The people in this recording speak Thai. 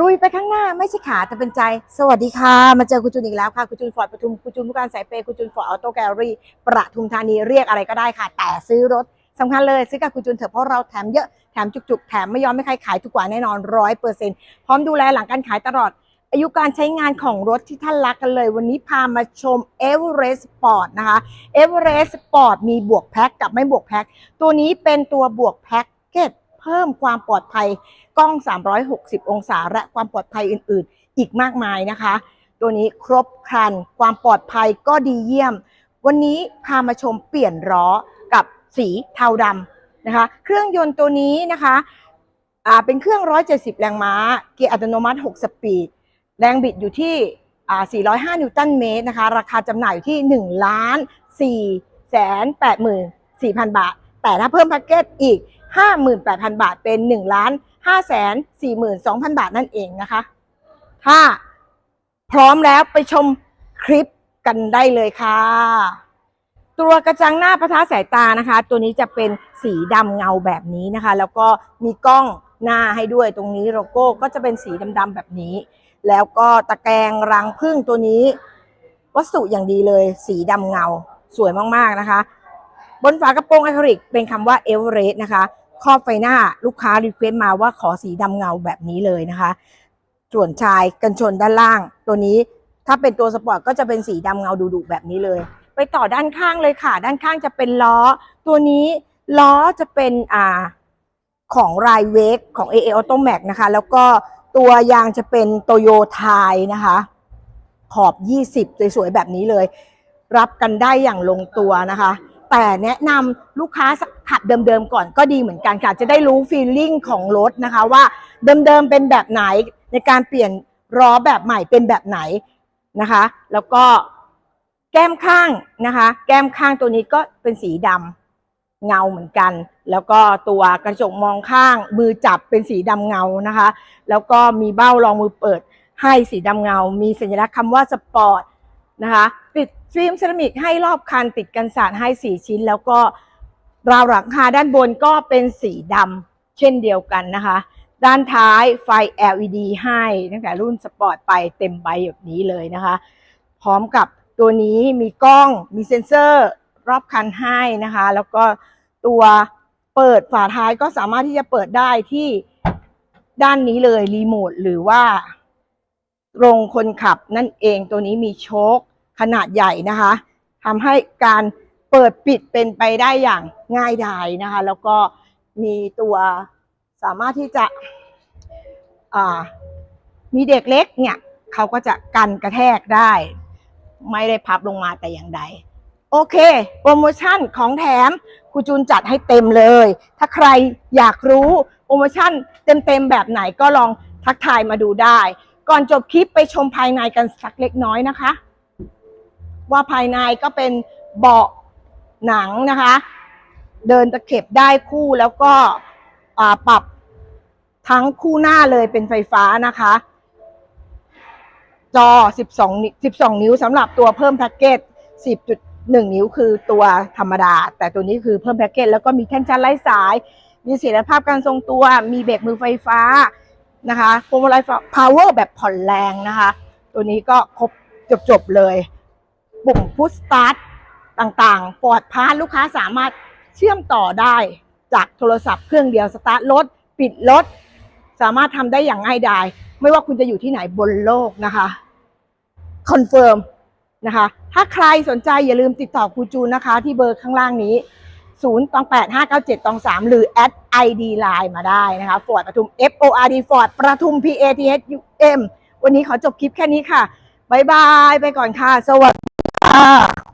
รุยไปข้างหน้าไม่ใช่ขาแต่เป็นใจ สวัสดีค่ะ มาเจอคุณจูนอีกแล้วค่ะ คุณจูนฟอร์ดปทุมคุณจูนผู้การสายเปย์คุณจูนฟอร์ดออโต้แกลลี่ประทุมธานีเรียกอะไรก็ได้ค่ะ แต่ซื้อรถสำคัญเลย ซื้อกับคุณจูนเถอะเพราะเราแถมเยอะแถมจุกๆ แถมไม่ยอมให้ใครขายถูกกว่าแน่นอนร้อยเปอร์เซ็นต์พร้อมดูแลหลังการขายตลอด อายุการใช้งานของรถที่ท่านรักกันเลย วันนี้พามาชม e v e r e s t Sport นะคะ e v e r e s t Sport มีบวกแพ็คกับไม่บวกแพ็คตัวนี้เป็นตัวบวกแพ็คเกจเพิ่มความปลอดภัย กล้อง 360 องศา และความปลอดภัยอื่น ๆ อีกมากมายนะคะ ตัวนี้ครบครัน ความปลอดภัยก็ดีเยี่ยม วันนี้พามาชมเปลี่ยนล้อกับสีเทาดำนะคะ เครื่องยนต์ตัวนี้นะคะอ่าเป็นเครื่อง 170 แรงม้า เกียร์อัตโนมัติ 6 สปีด แรงบิดอยู่ที่อ่า405 นิวตันเมตรนะคะ ราคาจำหน่ายอยู่ที่ 1 ล้าน4แสน84,000 บาท แต่ถ้าเพิ่มแพ็กเกจอีก 58,000 บาทเป็น1ล้าน5แสน42,000 บาทนั่นเองนะคะ ถ้าพร้อมแล้วไปชมคลิปกันได้เลยค่ะ ตัวกระจังหน้าประทะสายตานะคะ ตัวนี้จะเป็นสีดำเงาแบบนี้นะคะ แล้วก็มีกล้องหน้าให้ด้วยตรงนี้โลโก้ก็จะเป็นสีดำๆแบบนี้ แล้วก็ตะแกรงรังพึ่งตัวนี้ วัสดุอย่างดีเลย สีดำเงาสวยมากๆนะคะ บนฝากระโปรงอะคริลิกเป็นคำว่าเอเวอเรสต์นะคะ ครอบไฟหน้าลูกค้ารีเควสต์มาว่าขอสีดำเงาแบบนี้เลยนะคะ ส่วนชายกันชนด้านล่าง ตัวนี้ถ้าเป็นตัวสปอร์ตก็จะเป็นสีดำเงาดุๆแบบนี้เลย ไปต่อด้านข้างเลยค่ะ ด้านข้างจะเป็นล้อ ตัวนี้ล้อจะเป็นอ่าของไรเวกของ AA Auto Max นะคะ แล้วก็ตัวยางจะเป็นโตโยไทยนะคะ ขอบ 20 สวยๆแบบนี้เลย รับกันได้อย่างลงตัวนะคะ แต่แนะนำลูกค้าขับเดิมๆก่อนก็ดีเหมือนกันค่ะ จะได้รู้ฟีลลิ่งของรถนะคะว่าเดิมๆเป็นแบบไหนในการเปลี่ยนล้อแบบใหม่เป็นแบบไหนนะคะ แล้วก็แก้มข้างนะคะ แก้มข้างตัวนี้ก็เป็นสีดำเงาเหมือนกัน แล้วก็ตัวกระจกมองข้างมือจับเป็นสีดำเงานะคะ แล้วก็มีเบ้ารองมือเปิดให้สีดำเงา มีสัญลักษณ์คำว่าสปอร์ต นะคะติดฟิล์มเซรามิกให้รอบคัน ติดกันสาดให้ 4 ชิ้น แล้วก็ราวหลังคาด้านบนก็เป็นสีดำเช่นเดียวกันนะคะ ด้านท้ายไฟ LED ให้ตั้งแต่รุ่นสปอร์ตไปเต็มใบแบบนี้เลยนะคะ พร้อมกับตัวนี้มีกล้องมีเซ็นเซอร์รอบคันให้นะคะ แล้วก็ตัวเปิดฝาท้ายก็สามารถที่จะเปิดได้ที่ด้านนี้เลยรีโมทหรือว่า ตรงคนขับนั่นเองตัวนี้มีโชคขนาดใหญ่นะคะทำให้การเปิดปิดเป็นไปได้อย่างง่ายดายนะคะ แล้วก็มีตัวสามารถที่จะมีเด็กเล็กเนี่ยเขาก็จะกันกระแทกได้ ไม่ได้พับลงมาแต่อย่างใด โอเค โปรโมชั่นของแถมครูจูนจัดให้เต็มเลย ถ้าใครอยากรู้โปรโมชั่นเต็มๆแบบไหนก็ลองทักทายมาดูได้ ก่อนจบคลิปไปชมภายในกันสักเล็กน้อยนะคะ ว่าภายในก็เป็นเบาะหนังนะคะ เดินตะเข็บได้คู่แล้วก็ปรับทั้งคู่หน้าเลยเป็นไฟฟ้านะคะ จอ 12นิ้ว12 นิ้วสำหรับตัวเพิ่มแพ็กเกจ10.1 นิ้วคือตัวธรรมดา แต่ตัวนี้คือเพิ่มแพ็กเกจแล้วก็มีแท่นชันไร้สาย มีเสถียรภาพการทรงตัว มีเบรกมือไฟฟ้า นะคะพวงมาลัย power แบบผ่อนแรงนะคะ ตัวนี้ก็ครบจบๆเลย ปุ่มพุชสตาร์ทต่างๆปลอดพาสลูกค้าสามารถเชื่อมต่อได้จากโทรศัพท์เครื่องเดียวสตาร์ทรถปิดรถสามารถทำได้อย่างง่ายดายไม่ว่าคุณจะอยู่ที่ไหนบนโลกนะคะคอนเฟิร์มนะคะ ถ้าใครสนใจอย่าลืมติดต่อครูจูนนะคะ ที่เบอร์ข้างล่างนี้ 0ตอง8 5 9 7ตอง3 หรือแอด id line มาได้นะคะฟอร์ดประทุม F O R D ฟอร์ดประทุม P A T H U M วันนี้ขอจบคลิปแค่นี้ค่ะ บ๊ายบาย ไปก่อนค่ะ สวัสดีค่ะ